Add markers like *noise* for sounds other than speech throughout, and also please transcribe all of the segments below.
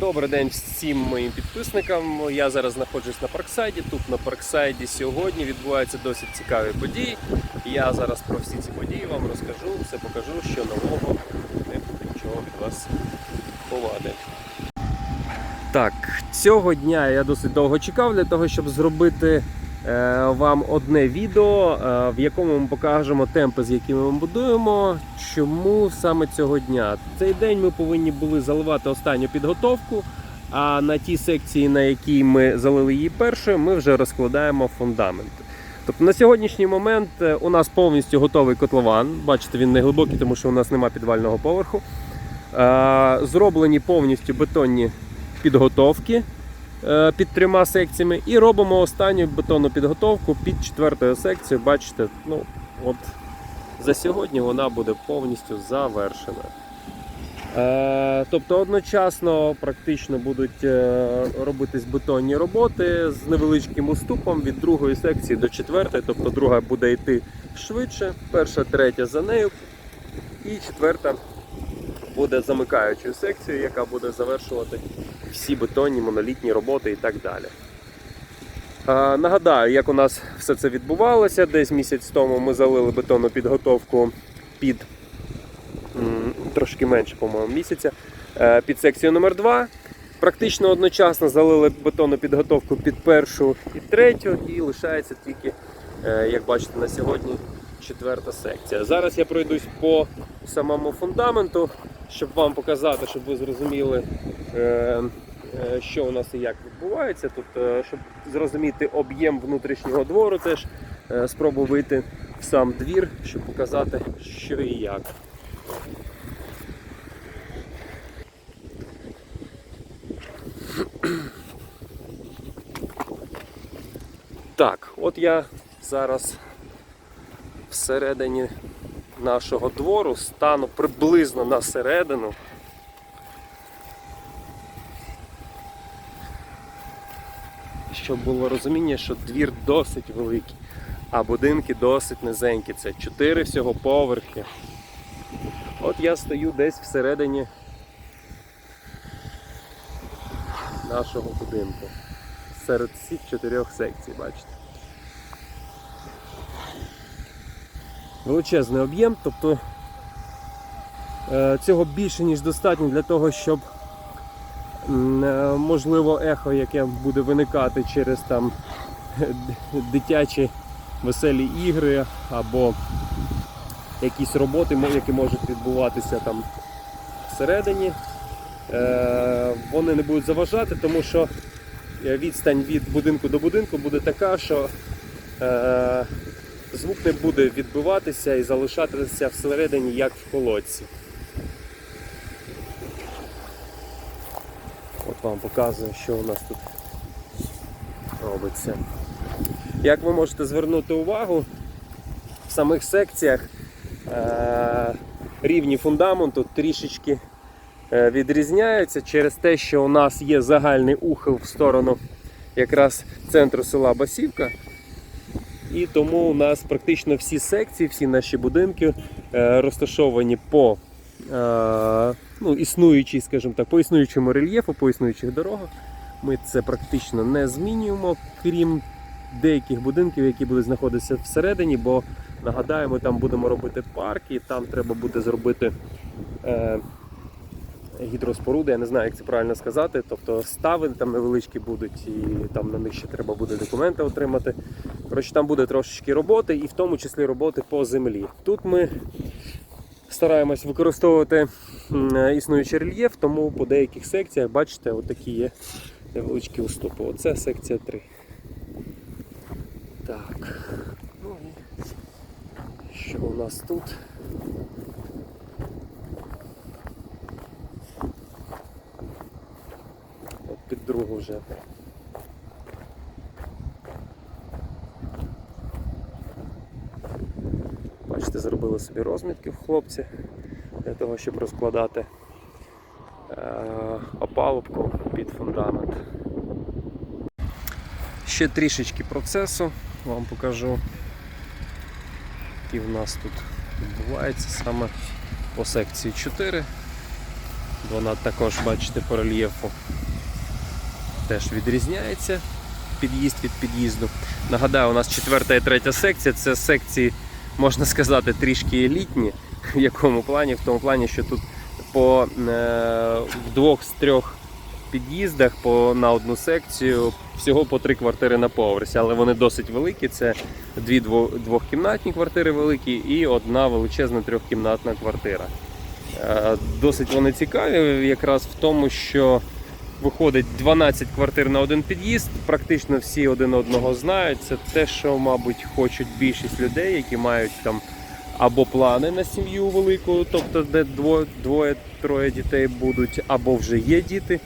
Добрий день всім моїм підписникам. Я зараз знаходжусь на Парксайді. Тут на Парксайді сьогодні відбуваються досить цікаві події. Я зараз про всі ці події вам розкажу, все покажу, що нового не буде нічого від вас ховати. Так, цього дня я досить довго чекав для того, щоб зробити вам одне відео, е, в якому ми покажемо темпи, з якими ми будуємо. Чому саме цього дня? Цей день ми повинні були заливати останню підготовку. А на тій секції, на якій ми залили її першою, ми вже розкладаємо фундамент. Тобто на сьогоднішній момент е, у нас повністю готовий котлован. Бачите, він не глибокий, тому що у нас немає підвального поверху. Е, Зроблені повністю бетонні підготовки е, під трьома секціями. І робимо останню бетонну підготовку під четвертою секцією. Бачите, ну от за сьогодні вона буде повністю завершена. Е, Тобто одночасно практично будуть е, робитись бетонні роботи з невеличким уступом від другої секції до четвертої, тобто друга буде йти швидше, перша, третя за нею, і четверта буде замикаючою секцією, яка буде завершувати всі бетонні монолітні роботи і так далі. Нагадаю, як у нас все це відбувалося. Десь місяць тому ми залили бетонну підготовку під трошки менше, по-моєму, місяця, е, під секцію номер 2 Практично одночасно залили бетонну підготовку під першу і третю, і лишається тільки, е, як бачите, на сьогодні четверта секція. Зараз я пройдусь по самому фундаменту, щоб вам показати, щоб ви зрозуміли, що у нас і як відбувається. Е, щоб зрозуміти об'єм внутрішнього двору, теж е, спробую вийти в сам двір, щоб показати, що і як. Так, от я зараз всередині нашого двору стану приблизно на середину. Щоб було розуміння, що двір досить великий, а будинки досить низенькі. Це 4 всього поверхи. От я стою десь всередині нашого будинку. Серед всіх чотирьох секцій, бачите. Величезний об'єм, тобто е, цього більше, ніж достатньо для того, щоб можливо ехо, яке буде виникати через там дитячі веселі ігри або якісь роботи, які можуть відбуватися там всередині. Е, Вони не будуть заважати, тому що е, відстань від будинку до будинку буде така, що е, звук не буде відбиватися і залишатися всередині, як в колодці. Вам показую, що у нас тут робиться. Як ви можете звернути увагу, в самих секціях е, рівні фундаменту трішечки е, відрізняються через те, що у нас є загальний ухил в сторону якраз центру села Басівка. І тому у нас практично всі секції, всі наші будинки е, розташовані по ну, існуючій, скажімо так, по існуючому рельєфу, по існуючих дорогах. Ми це практично не змінюємо, крім деяких будинків, які будуть знаходитися всередині, бо нагадаю, ми там будемо робити парк, і там треба буде зробити е, гідроспоруди, я не знаю, як це правильно сказати. Тобто стави там невеличкі будуть, і там на них ще треба буде документи отримати. Коротше, там буде трошечки роботи, і в тому числі роботи по землі. Тут ми стараємось використовувати існуючий рельєф, тому по деяких секціях, бачите, отакі є невеличкі уступи. Оце секція 3. Так. Ну і що у нас тут? От під другу вже. Зробили собі розмітки в хлопці для того, щоб розкладати е, опалубку під фундамент. Ще трішечки процесу вам покажу, який в нас тут відбувається саме по секції 4. Вона також, бачите, по рельєфу теж відрізняється під'їзд від під'їзду. Нагадаю, у нас четверта і третя секція. Це секції, можна сказати, трішки елітні. В якому плані? В тому плані, що тут по е, в двох з трьох під'їздах по, на одну секцію всього по три квартири на поверсі, але вони досить великі. Це дві двохкімнатні квартири великі і одна величезна трьохкімнатна квартира. Е, Досить вони цікаві якраз в тому, що виходить 12 квартир на один під'їзд. Практично всі один одного знають. Це те, що, мабуть, хочуть більшість людей, які мають там або плани на сім'ю велику, тобто де двоє-троє дітей будуть, або вже є діти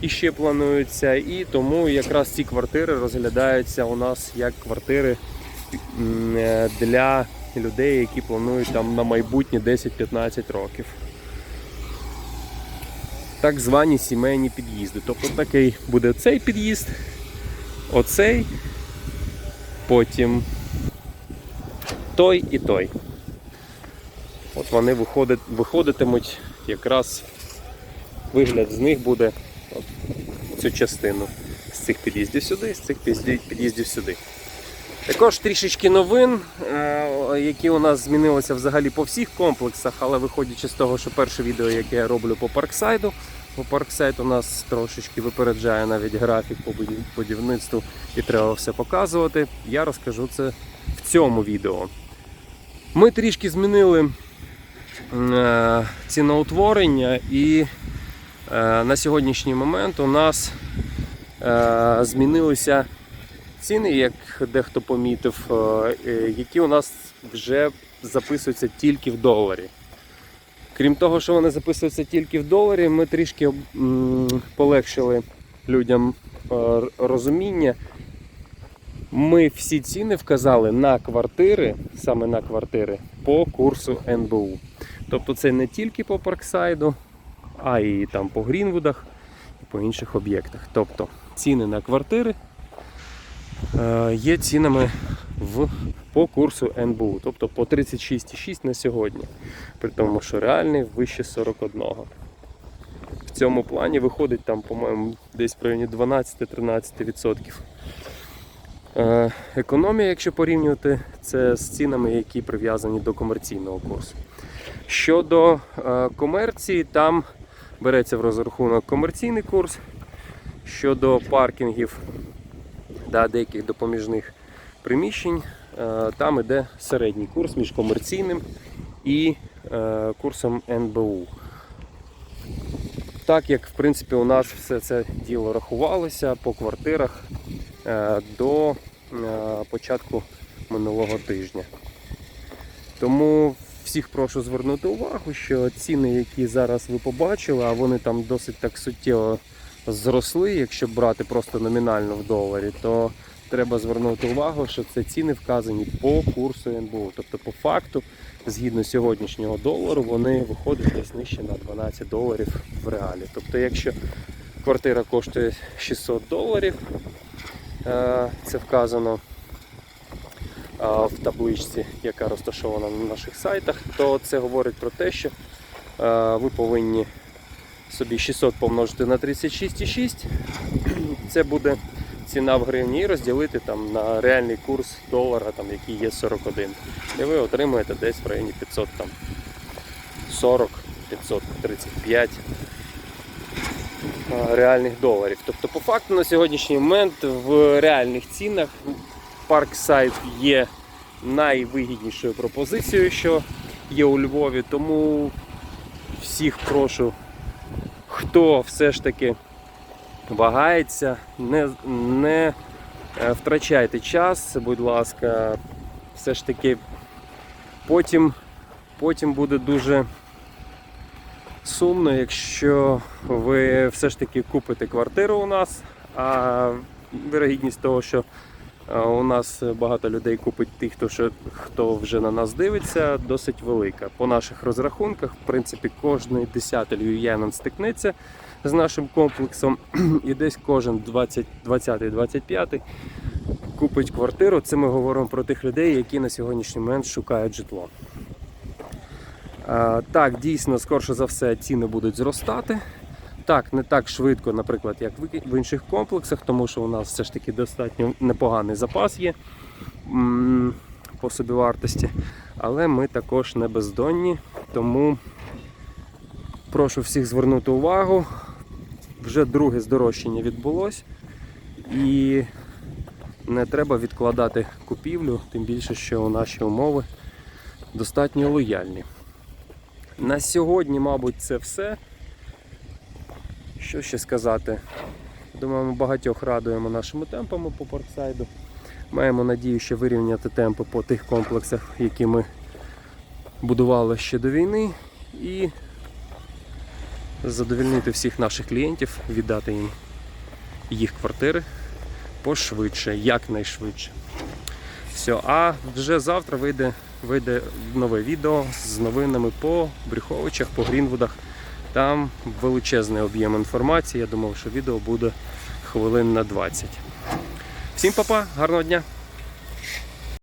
і ще плануються. І тому якраз ці квартири розглядаються у нас як квартири е, для людей, які планують там на майбутнє 10-15 років. Так звані сімейні під'їзди. Тобто такий буде цей під'їзд, оцей, потім той і той. От вони виходить, виходитимуть якраз вигляд з них буде от, цю частину з цих під'їздів сюди, з цих під'їздів- сюди. Також трішечки новин, е, які у нас змінилися взагалі по всіх комплексах, але виходячи з того, що перше відео, яке я роблю по парксайду, бо парксайд у нас трошечки випереджає навіть графік по будівництву і треба все показувати. Я розкажу це в цьому відео. Ми трішки змінили е, ціноутворення і е, на сьогоднішній момент у нас змінилися ціни, як дехто помітив, е, е, які у нас вже записуються тільки в доларі. Крім того, що вони записуються тільки в доларі, ми трішки полегшили людям е, розуміння. Ми всі ціни вказали на квартири, саме на квартири, по курсу НБУ. Тобто це не тільки по Парксайду, а і там по Грінвудах і по інших об'єктах. Тобто ціни на квартири є цінами в, по курсу НБУ, тобто по 36,6 на сьогодні. При тому, що реальний вище 41. В цьому плані виходить там, по-моєму, десь в районі 12-13%. Е, Економія, якщо порівнювати, це з цінами, які прив'язані до комерційного курсу. Щодо е, комерції, там береться в розрахунок комерційний курс. Щодо паркінгів та деяких допоміжних приміщень, е, там іде середній курс між комерційним і е, курсом НБУ. Так як в принципі у нас все це діло рахувалося по квартирах е, до початку минулого тижня. Тому всіх прошу звернути увагу, що ціни, які зараз ви побачили, а вони там досить так суттєво зросли, якщо брати просто номінально в доларі, то треба звернути увагу, що це ціни вказані по курсу НБУ. Тобто, по факту, згідно сьогоднішнього долару, вони виходять десь нижче на 12 доларів в реалі. Тобто, якщо квартира коштує 600 доларів, е, це вказано е, в табличці, яка розташована на наших сайтах, то це говорить про те, що е, ви повинні собі 600 помножити на 36,6. *clears throat* Це буде ціна в гривні і розділити там на реальний курс долара, там, який є 41. І ви отримуєте десь в районі 500 там 40, 535 реальних доларів. Тобто, по факту на сьогоднішній момент в реальних цінах Parkside є найвигіднішою пропозицією, що є у Львові. Тому всіх прошу, хто все ж таки вагається, не, не е, втрачайте час, будь ласка, все ж таки потім, потім буде дуже сумно, якщо ви все ж таки купите квартиру у нас, а вирогідність того, що у нас багато людей купить тих, хто, ще, хто вже на нас дивиться, досить велика. По наших розрахунках, в принципі, кожний десятий львів'янин стикнеться з нашим комплексом, *clears throat* і десь кожен 20, 20-25 купить квартиру. Це ми говоримо про тих людей, які на сьогоднішній момент шукають житло. Е, Так, дійсно, скорше за все, ціни будуть зростати. Так, не так швидко, наприклад, як в- інших комплексах, тому що у нас все ж таки достатньо непоганий запас є по собівартості. Але ми також не бездонні, тому прошу всіх звернути увагу. Вже друге здорожчання відбулось і не треба відкладати купівлю, тим більше, що наші умови достатньо лояльні. На сьогодні, мабуть, це все. Що ще сказати? Думаю, ми багатьох радуємо нашими темпами по Парксайду. Маємо надію, що вирівняти темпи по тих комплексах, які ми будували ще до війни, і задовільнити всіх наших клієнтів, віддати їм їх квартири пошвидше, якнайшвидше. Все, а вже завтра вийде, вийде нове відео з новинами по Брюховичах, по Грінвудах. Там величезний об'єм інформації. Я думав, що відео буде хвилин на 20. Всім па-па, гарного дня!